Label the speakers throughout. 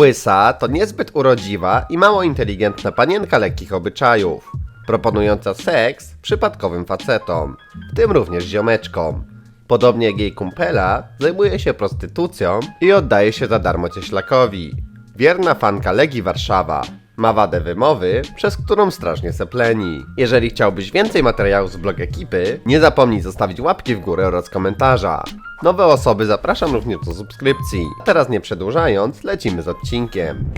Speaker 1: Łysa to niezbyt urodziwa i mało inteligentna panienka lekkich obyczajów, proponująca seks przypadkowym facetom, w tym również ziomeczkom. Podobnie jak jej kumpela, zajmuje się prostytucją i oddaje się za darmo cieślakowi. Wierna fanka Legii Warszawa. Ma wadę wymowy, przez którą strasznie sepleni. Jeżeli chciałbyś więcej materiałów z blog ekipy, nie zapomnij zostawić łapki w górę oraz komentarza. Nowe osoby zapraszam również do subskrypcji. Teraz nie przedłużając, lecimy z odcinkiem.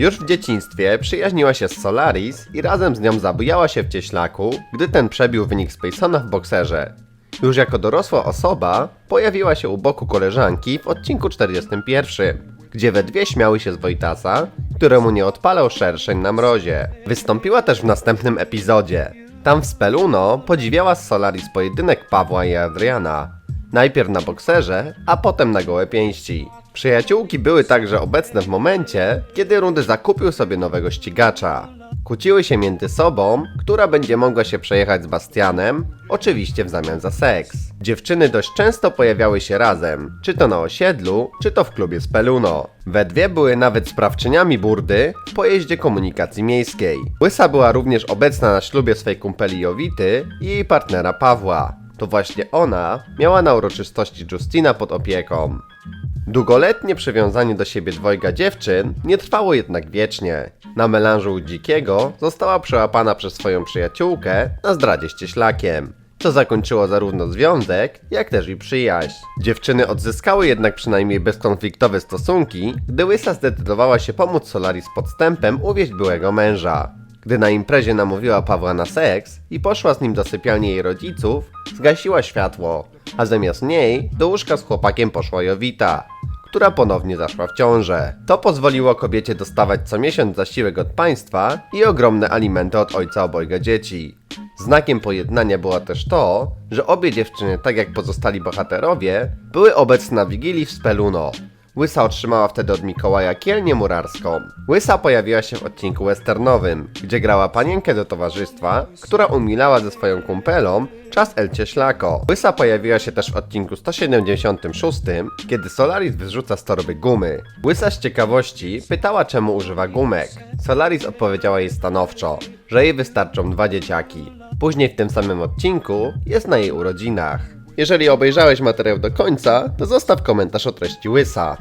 Speaker 1: Już w dzieciństwie przyjaźniła się z Solaris i razem z nią zabujała się w cieślaku, gdy ten przebił wynik Spacona w bokserze. Już jako dorosła osoba pojawiła się u boku koleżanki w odcinku 41, gdzie we dwie śmiały się z Wojtasa, któremu nie odpalał szerszeń na mrozie. Wystąpiła też w następnym epizodzie. Tam w Speluno podziwiała z Solaris pojedynek Pawła i Adriana. Najpierw na bokserze, a potem na gołe pięści. Przyjaciółki były także obecne w momencie, kiedy Rundy zakupił sobie nowego ścigacza. Kłóciły się między sobą, która będzie mogła się przejechać z Bastianem, oczywiście w zamian za seks. Dziewczyny dość często pojawiały się razem, czy to na osiedlu, czy to w klubie Speluno. We dwie były nawet sprawczyniami burdy w pojeździe komunikacji miejskiej. Łysa była również obecna na ślubie swej kumpeli Jowity i jej partnera Pawła. To właśnie ona miała na uroczystości Justina pod opieką. Długoletnie przywiązanie do siebie dwojga dziewczyn nie trwało jednak wiecznie. Na melanżu Dzikiego została przełapana przez swoją przyjaciółkę na zdradzie z cieślakiem, co zakończyło zarówno związek, jak też i przyjaźń. Dziewczyny odzyskały jednak przynajmniej bezkonfliktowe stosunki, gdy Łysa zdecydowała się pomóc Solaris podstępem uwieść byłego męża. Gdy na imprezie namówiła Pawła na seks i poszła z nim do sypialni jej rodziców, zgasiła światło, a zamiast niej do łóżka z chłopakiem poszła Jowita, która ponownie zaszła w ciążę. To pozwoliło kobiecie dostawać co miesiąc zasiłek od państwa i ogromne alimenty od ojca obojga dzieci. Znakiem pojednania było też to, że obie dziewczyny, tak jak pozostali bohaterowie, były obecne na Wigilii w Speluno. Łysa otrzymała wtedy od Mikołaja kielnię murarską. Łysa pojawiła się w odcinku westernowym, gdzie grała panienkę do towarzystwa, która umilała ze swoją kumpelą czas El Cieślako. Łysa pojawiła się też w odcinku 176, kiedy Solaris wyrzuca z torby gumy. Łysa z ciekawości pytała czemu używa gumek. Solaris odpowiedziała jej stanowczo, że jej wystarczą dwa dzieciaki. Później w tym samym odcinku jest na jej urodzinach. Jeżeli obejrzałeś materiał do końca, to zostaw komentarz o treści łysa.